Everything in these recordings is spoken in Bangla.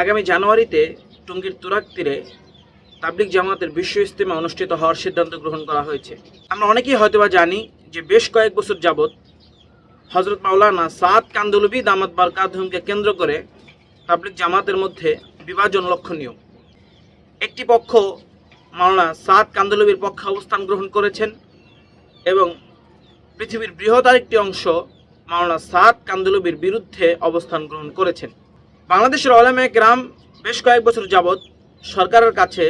আগামী জানুয়ারিতে টঙ্গীর তুরাক তীরে তাবলিক জামাতের বিশ্ব ইস্তেমা অনুষ্ঠিত হওয়ার সিদ্ধান্ত গ্রহণ করা হয়েছে। আমরা অনেকেই হয়তোবা জানি যে বেশ কয়েক বছর যাবৎ হজরত মাওলানা সাদ কান্দুলবি দামাত বারকাতহুমকে কেন্দ্র করে তাবলিক জামাতের মধ্যে বিভাজন লক্ষণীয়। একটি পক্ষ মাওলানা সাদ কান্দুলবির পক্ষে অবস্থান গ্রহণ করেছেন এবং পৃথিবীর বৃহৎ আরেকটি অংশ মাওলানা সাদ কান্দুলবির বিরুদ্ধে অবস্থান গ্রহণ করেছেন। বাংলাদেশের অলামে গ্রাম বেশ কয়েক বছর যাবৎ সরকারের কাছে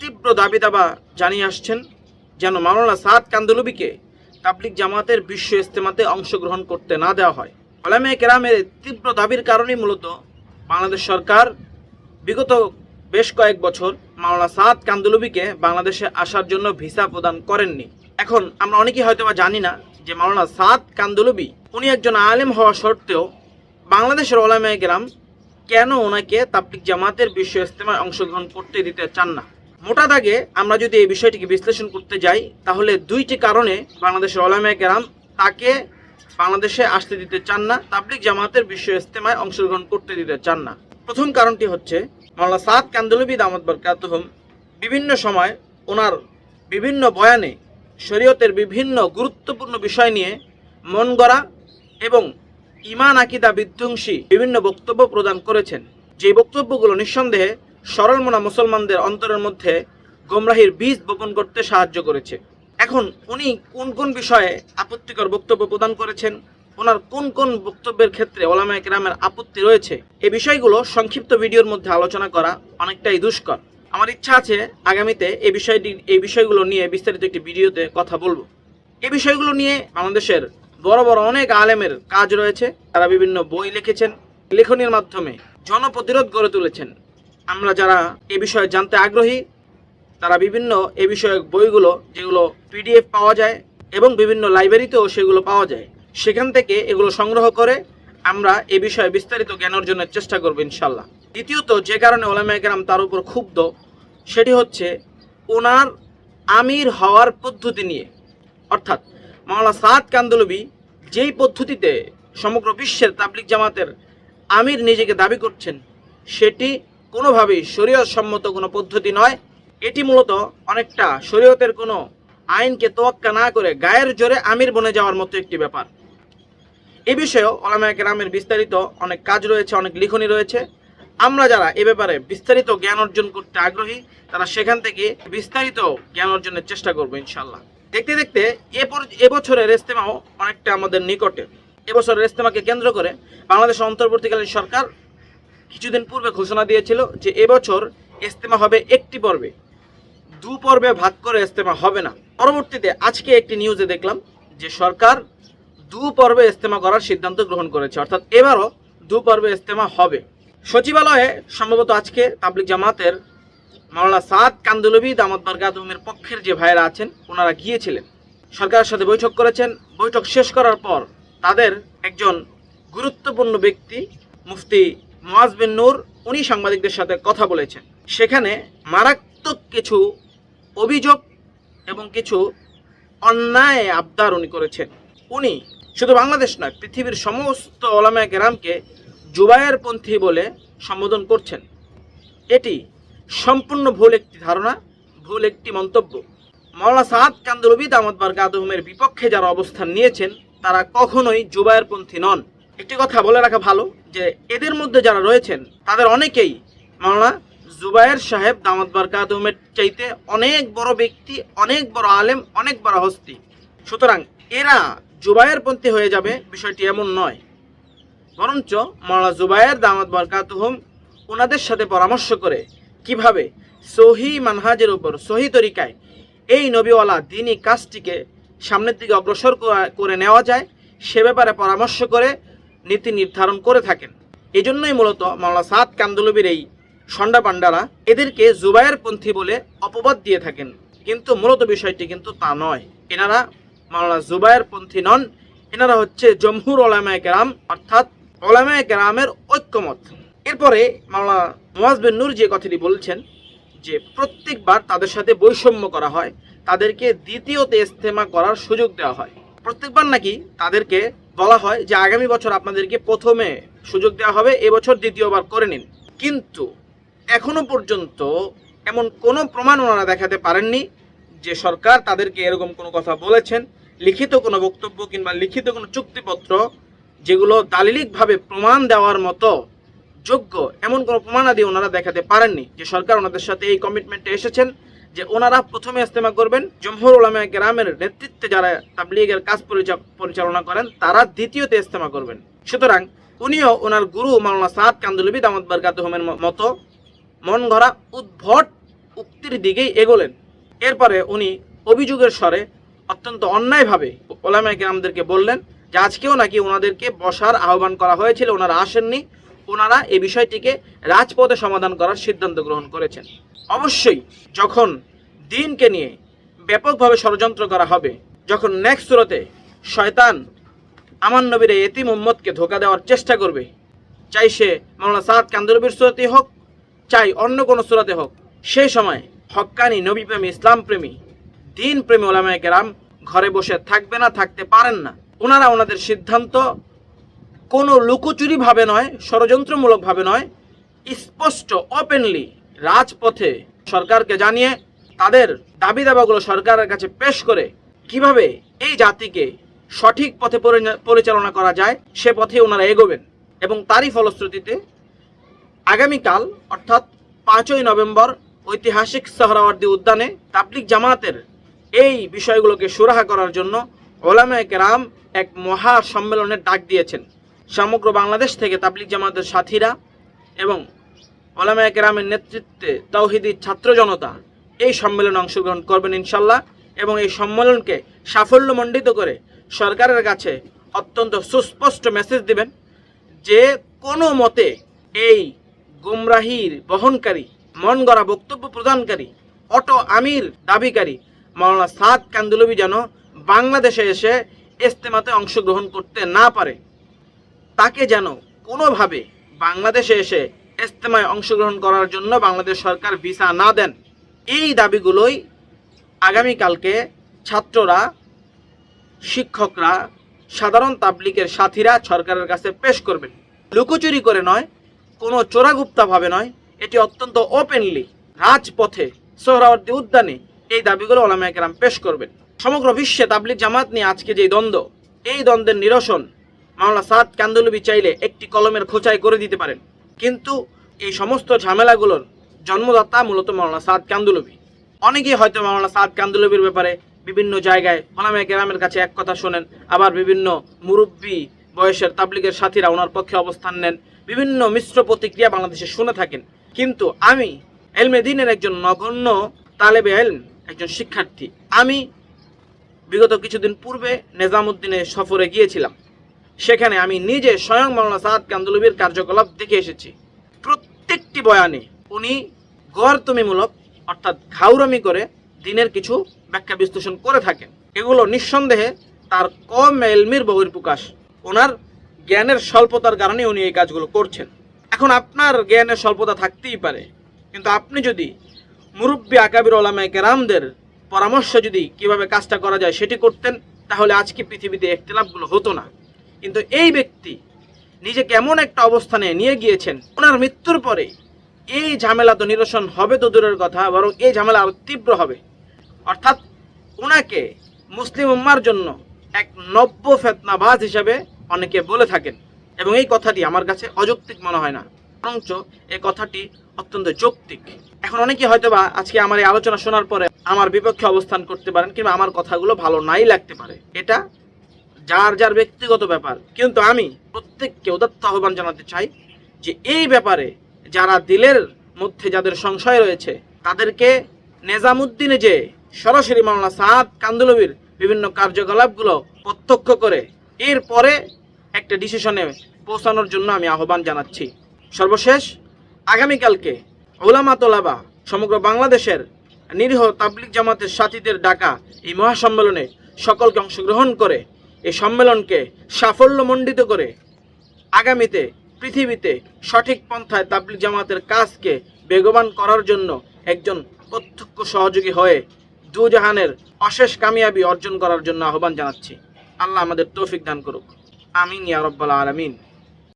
তীব্র দাবি দাবা জানিয়ে আসছেন, যেন মাওলানা সাদ কান্দুলবিকে তাবলিক জামাতের বিশ্ব ইস্তেমাতে অংশগ্রহণ করতে না দেওয়া হয়। অলামে কেরামের তীব্র দাবির কারণেই মূলত বাংলাদেশ সরকার বিগত বেশ কয়েক বছর মাওলানা সাদ কান্দুলবিকে বাংলাদেশে আসার জন্য ভিসা প্রদান করেননি। এখন আমরা অনেকেই হয়তো বা জানি না যে মাওলানা সাদ কান্দুলবি, উনি একজন আলেম হওয়া সত্ত্বেও বাংলাদেশের ওলামায়ে গ্রাম কেন ওনাকে তাবলিক জামাতের বিশ্ব ইস্তেমায় অংশগ্রহণ করতে দিতে চান না? মোটা দাগে আমরা যদি এই বিষয়টিকে বিশ্লেষণ করতে যাই, তাহলে দুইটি কারণে বাংলাদেশের ওলামায়ে গ্রাম তাকে বাংলাদেশে আসতে দিতে চান না তাবলিক জামাতের বিশ্ব ইস্তেমায় অংশগ্রহণ করতে দিতে চান না। প্রথম কারণটি হচ্ছে, মাওলানা সাদ দামত বরকাতহম বিভিন্ন সময় ওনার বিভিন্ন বয়ানে শরীয়তের বিভিন্ন গুরুত্বপূর্ণ বিষয় নিয়ে মন গড়া এবং ইমান আকিদা বিধ্বংসী বিভিন্ন বক্তব্য প্রদান করেছেন। যে বক্তব্যগুলো নিঃসন্দেহে সরল মনা মুসলমানদের অন্তরের মধ্যে গোমরাহির বীজ বপন করতে সাহায্য করেছে। এখন উনি কোন কোন বিষয়ে আপত্তিকর বক্তব্য প্রদান করেছেন, ওনার কোন কোন বক্তব্যের ক্ষেত্রে ওলামায় কেরামের আপত্তি রয়েছে এই বিষয়গুলো সংক্ষিপ্ত ভিডিওর মধ্যে আলোচনা করা অনেকটাই দুষ্কর। আমার ইচ্ছা আছে আগামীতে এই বিষয়টি এই বিষয়গুলো নিয়ে বিস্তারিত একটি ভিডিওতে কথা বলব। এই বিষয়গুলো নিয়ে বাংলাদেশের বড় বড় অনেক আলেমের কাজ রয়েছে। তারা বিভিন্ন বই লিখেছেন, লেখনীর মাধ্যমে জনপ্রতিরোধ গড়ে তুলেছেন। আমরা যারা এ বিষয়ে জানতে আগ্রহী, তারা বিভিন্ন এ বিষয়ক বইগুলো, যেগুলো পিডিএফ পাওয়া যায় এবং বিভিন্ন লাইব্রেরিতেও সেগুলো পাওয়া যায়, সেখান থেকে এগুলো সংগ্রহ করে আমরা এ বিষয়ে বিস্তারিত জ্ঞান অর্জনের চেষ্টা করব ইনশাল্লাহ দ্বিতীয়ত, যে কারণে ওলামায়াকেরাম তার উপর ক্ষুব্ধ, সেটি হচ্ছে ওনার আমির হওয়ার পদ্ধতি নিয়ে। অর্থাৎ মাওলানা সাদ কান্দলবি যেই পদ্ধতিতে সমগ্র বিশ্বের তাবলিক জামাতের আমির নিজেকে দাবি করছেন, সেটি কোনোভাবেই শরীয়ত সম্মত কোনো পদ্ধতি নয়। এটি মূলত অনেকটা শরীয়তের কোনো আইনকে তোয়াক্কা না করে গায়ের জোরে আমির বনে যাওয়ার মতো একটি ব্যাপার। এ বিষয়েও ওলামা কেরামের বিস্তারিত অনেক কাজ রয়েছে, অনেক লিখনী রয়েছে। আমরা যারা এ ব্যাপারে বিস্তারিত জ্ঞান অর্জন করতে আগ্রহী, তারা সেখান থেকে বিস্তারিত জ্ঞান অর্জনের চেষ্টা করব ইনশাল্লাহ দেখতে দেখতে এবছরের ইস্তেমাও অনেকটা আমাদের নিকটে। এবছরের ইস্তেমাকে কেন্দ্র করে বাংলাদেশ অন্তর্বর্তীকালীন সরকার কিছুদিন পূর্বে ঘোষণা দিয়েছিল যে এবছর ইস্তেমা হবে একটি পর্বে। দু পর্বে ভাগ করে ইস্তেমা হবে না। পরবর্তীতে আজকে একটি নিউজে দেখলাম যে সরকার দু পর্বে ইস্তেমা করার সিদ্ধান্ত গ্রহণ করেছে। অর্থাৎ এবারও দু পর্বে ইস্তেমা হবে। সচিবালয়ে সম্ভবত আজকে তাবলিক জামাতের মাওলানা সাদ কান্দুলবি দামদ বারগাদুমের পক্ষের যে ভাইয়েরা আছেন, ওনারা গিয়েছিলেন। সরকারের সাথে বৈঠক করেছেন। বৈঠক শেষ করার পর তাদের একজন গুরুত্বপূর্ণ ব্যক্তি, মুফতি মোয়াজ বিন নূর, উনি সাংবাদিকদের সাথে কথা বলেছেন। সেখানে মারাত্মক কিছু অভিযোগ এবং কিছু অন্যায় আবদার উনি করেছেন। উনি শুধু বাংলাদেশ নয়, পৃথিবীর সমস্ত ওলামায় কেরামকে জুবায়ের পন্থী বলে সম্বোধন করছেন। এটি সম্পূর্ণ ভুল একটি ধারণা, ভুল একটি মন্তব্য। মাওলানা সাদ কান্দরবি দামদ বারকাদুমের বিপক্ষে যারা অবস্থান নিয়েছেন, তারা কখনোই জুবায়ের পন্থী নন। একটি কথা বলে রাখা ভালো যে, এদের মধ্যে যারা রয়েছেন, তাদের অনেকেই মাওলানা জুবায়ের সাহেব দামদ বারকাদুমের চাইতে অনেক বড় ব্যক্তি, অনেক বড় আলেম, অনেক বড় হস্তি। সুতরাং এরা জুবায়ের পন্থী হয়ে যাবে বিষয়টি এমন নয়। বরঞ্চ মাওলানা জুবায়ের দামাত বরকাতুহুম ওনাদের সাথে পরামর্শ করে কীভাবে? সহি মানহাজের উপর, সহি তরিকায় এই নবীওয়ালা দিনই কাজটিকে সামনের দিকে অগ্রসর করে নেওয়া যায়, সে ব্যাপারে পরামর্শ করে নীতি নির্ধারণ করে থাকেন। এই জন্যই মূলত মাওলানা সাদ কান্দুলবির এই সন্ডা পাণ্ডারা এদেরকে জুবায়ের পন্থী বলে অপবাদ দিয়ে থাকেন। কিন্তু মূলত বিষয়টি কিন্তু তা নয়। এনারা মাওলানা জুবায়ের পন্থী নন, এনারা হচ্ছে জমহুর ওলামায় কেরাম, অর্থাৎ ওলামায় কেরামের ঐক্যমত। এরপরে মাওলানা নওয়াজ বিন নূর যে কথাটি বলছেন যে প্রত্যেকবার তাদের সাথে বৈষম্য করা হয়, তাদেরকে দ্বিতীয়তে ইস্তেমা করার সুযোগ দেওয়া হয়। প্রত্যেকবার নাকি তাদেরকে বলা হয় যে আগামী বছর আপনাদেরকে প্রথমে সুযোগ দেওয়া হবে এবছর দ্বিতীয়বার করে নিন। কিন্তু এখনও পর্যন্ত এমন কোনো প্রমাণ ওনারা দেখাতে পারেননি যে সরকার তাদেরকে এরকম কোনো কথা বলেছেন। লিখিত কোনো বক্তব্য কিংবা লিখিত কোনো চুক্তিপত্র যেগুলো দালিলিকভাবে প্রমাণ দেওয়ার মতো যোগ্য এমন কোনো প্রমাণাদি ওনারা দেখাতে পারেননি। যে সরকার ওনাদের সাথে এই কমিটমেন্টে এসেছেন যে ওনারা প্রথমে ইস্তেমা করবেন, জমহুর ওলামা গ্রামের নেতৃত্বে যারা তাবলিগের কাজ পরিচা- পরিচালনা করেন, তারা দ্বিতীয়তে ইস্তেমা করবেন। সুতরাং উনিও ওনার গুরু মাওলানা সাদ কান্দুলবি দামদ বারকাতহমের ম- মতো মন গড়া উদ্ভট উক্তির দিকেই এগোলেন। এরপরে উনি অভিযোগের স্বরে অত্যন্ত অন্যায়ভাবে ওলামা গ্রামদেরকে বললেন যে, আজকেও নাকি ওনাদেরকে বসার আহ্বান করা হয়েছিল, ওনারা আসেননি। ওনারা এই বিষয়টিকে রাজপথে সমাধান করার সিদ্ধান্ত গ্রহণ করেছেন। অবশ্যই যখন দিনকে নিয়ে ব্যাপকভাবে ষড়যন্ত্র করা হবে, যখন নেক্সট সুরতে শয়তান আমার নবীর এই এতিম উম্মতকে ধোকা দেওয়ার চেষ্টা করবে, চাই সে মাওলানা সাদ কান্দরবির সুরতে হোক, চাই অন্য কোনো সুরতে হোক সেই সময় হক্কানি নবী প্রেমী ইসলাম প্রেমী দিন প্রেমী ওলামায় ঘরে বসে থাকবে না, থাকতে পারেন না। ওনারা ওনাদের সিদ্ধান্ত কোনো লুকোচুরি ভাবে নয় ষড়যন্ত্রমূলক ভাবে নয়, স্পষ্ট ওপেনলি রাজপথে সরকারকে জানিয়ে তাদের দাবি দাবাগুলো সরকারের কাছে পেশ করে কীভাবে এই জাতিকে সঠিক পথে পরিচালনা করা যায়, সে পথে ওনারা এগোবেন এবং তারই ফলশ্রুতিতে আগামীকাল, অর্থাৎ পাঁচই নভেম্বর, ঐতিহাসিক সহরাওয়ার্দী উদ্যানে তাবলিক জামাতের এই বিষয়গুলোকে সুরাহা করার জন্য ওলামায়ে কেরাম এক মহা সম্মেলনের ডাক দিয়েছেন। সমগ্র বাংলাদেশ থেকে তাবলিক জামাতের সাথীরা এবং ওলামায়ে কেরামের নেতৃত্বে তৌহিদি ছাত্র জনতা এই সম্মেলনে অংশগ্রহণ করবেন ইনশাল্লাহ এবং এই সম্মেলনকে সাফল্যমণ্ডিত করে সরকারের কাছে অত্যন্ত সুস্পষ্ট মেসেজ দিবেন যে কোনো মতে এই গুমরাহির বহনকারী, মন গড়া বক্তব্য প্রদানকারী, অটো আমির দাবিকারী মাওলানা সাদ কান্দুলবি যেন বাংলাদেশে এসে ইস্তেমাতে অংশগ্রহণ করতে না পারে। তাকে যেন কোনোভাবে বাংলাদেশে এসে ইস্তেমায় অংশগ্রহণ করার জন্য বাংলাদেশ সরকার ভিসা না দেন, এই দাবিগুলোই আগামীকালকে ছাত্ররা, শিক্ষকরা, সাধারণ তাবলিকের সাথীরা সরকারের কাছে পেশ করবেন। লুকোচুরি করে নয়, কোনো চোরাগুপ্তাভাবে নয়, এটি অত্যন্ত ওপেনলি রাজপথে সোহরাওয়ার্দী উদ্যানে এই দাবিগুলো ওলামা কেরাম পেশ করবেন। সমগ্র বিশ্বে তাবলিক জামাত নিয়ে আজকে যে দ্বন্দ্ব, এই দ্বন্দ্বের নিরসন মাওলা সাদ কান্দুলবি চাইলে একটি কলমের খোঁচাই করে দিতে পারেন। কিন্তু এই সমস্ত ঝামেলাগুলোর জন্মদাতা মূলত মাওলানা সাদ কান্দুলবি। অনেকেই হয়তো মাওলানা সাদ কান্দুলবির ব্যাপারে বিভিন্ন জায়গায় ওলামা গ্রামের কাছে এক কথা শোনেন, আবার বিভিন্ন মুরব্বী বয়সের তাবলিগের সাথীরা ওনার পক্ষে অবস্থান নেন, বিভিন্ন মিশ্র প্রতিক্রিয়া বাংলাদেশে শুনে থাকেন। কিন্তু আমি এলমে দিনের একজন নগণ্য তালেবে এলম, একজন শিক্ষার্থী। আমি বিগত কিছুদিন পূর্বে নেজামুদ্দিনে সফরে গিয়েছিলাম। সেখানে আমি নিজে স্বয়ং মাওলানা সাদ কান্দুলবির কার্যকলাপ দেখে এসেছি। প্রত্যেকটি বয়ানে উনি গড়তমিমূলক, অর্থাৎ ঘাউরামি করে দিনের কিছু ব্যাখ্যা বিশ্লেষণ করে থাকেন। এগুলো নিঃসন্দেহে তার কম এলমির বহির্প্রকাশ ওনার জ্ঞানের স্বল্পতার কারণে উনি এই কাজগুলো করছেন। এখন আপনার জ্ঞানের স্বল্পতা থাকতেই পারে। কিন্তু আপনি যদি মুরব্বী আকাবির ওলামায় কেরামদের পরামর্শ যদি কীভাবে কাজটা করা যায় সেটি করতেন, তাহলে আজকে পৃথিবীতে একতলাপগুলো হতো না। কিন্তু এই ব্যক্তি নিজেকে এমন একটা অবস্থানে নিয়ে গিয়েছেন, ওনার মৃত্যুর পরে এই ঝামেলা তো নিরসন হবে তো দূরের কথা, বরং এই ঝামেলা আরও তীব্র হবে। অর্থাৎ ওনাকে মুসলিম উম্মার জন্য এক নব্য ফেতনাবাজ হিসাবে অনেকে বলে থাকেন এবং এই কথাটি আমার কাছে অযৌক্তিক মনে হয় না। বরঞ্চ এই কথাটি অত্যন্ত যৌক্তিক। এখন অনেকে হয়তো বা আজকে আমার এই আলোচনা শোনার পরে আমার বিপক্ষে অবস্থান করতে পারেন কিংবা আমার কথাগুলো ভালো নাই লাগতে পারে। এটা যার যার ব্যক্তিগত ব্যাপার। কিন্তু আমি প্রত্যেককে উদাত্ত আহ্বান জানাতে চাই যে এই ব্যাপারে যারা দিলের মধ্যে যাদের সংশয় রয়েছে, তাদেরকে নেজামুদ্দিনে যে সরাসরি মামলা সাদ কান্দুলবির বিভিন্ন কার্যকলাপগুলো প্রত্যক্ষ করে, এরপরে একটা ডিসিশনে পৌঁছানোর জন্য আমি আহ্বান জানাচ্ছি। সর্বশেষ, আগামীকালকে ওলামা তোলাবা সমগ্র বাংলাদেশের নিরীহ তাবলিক জামাতের সাথীদের ডাকা এই মহাসম্মেলনে সকলকে অংশগ্রহণ করে এই সম্মেলনকে সাফল্যমণ্ডিত করে আগামীতে পৃথিবীতে সঠিক পন্থায় তাবলিক জামাতের কাজকে বেগবান করার জন্য একজন প্রত্যক্ষ সহযোগী হয়ে দুজাহানের অশেষ কামিয়াবি অর্জন করার জন্য আহ্বান জানাচ্ছি। আল্লাহ আমাদের তৌফিক দান করুক। আমিন ইয়া রব্বাল আলামিন।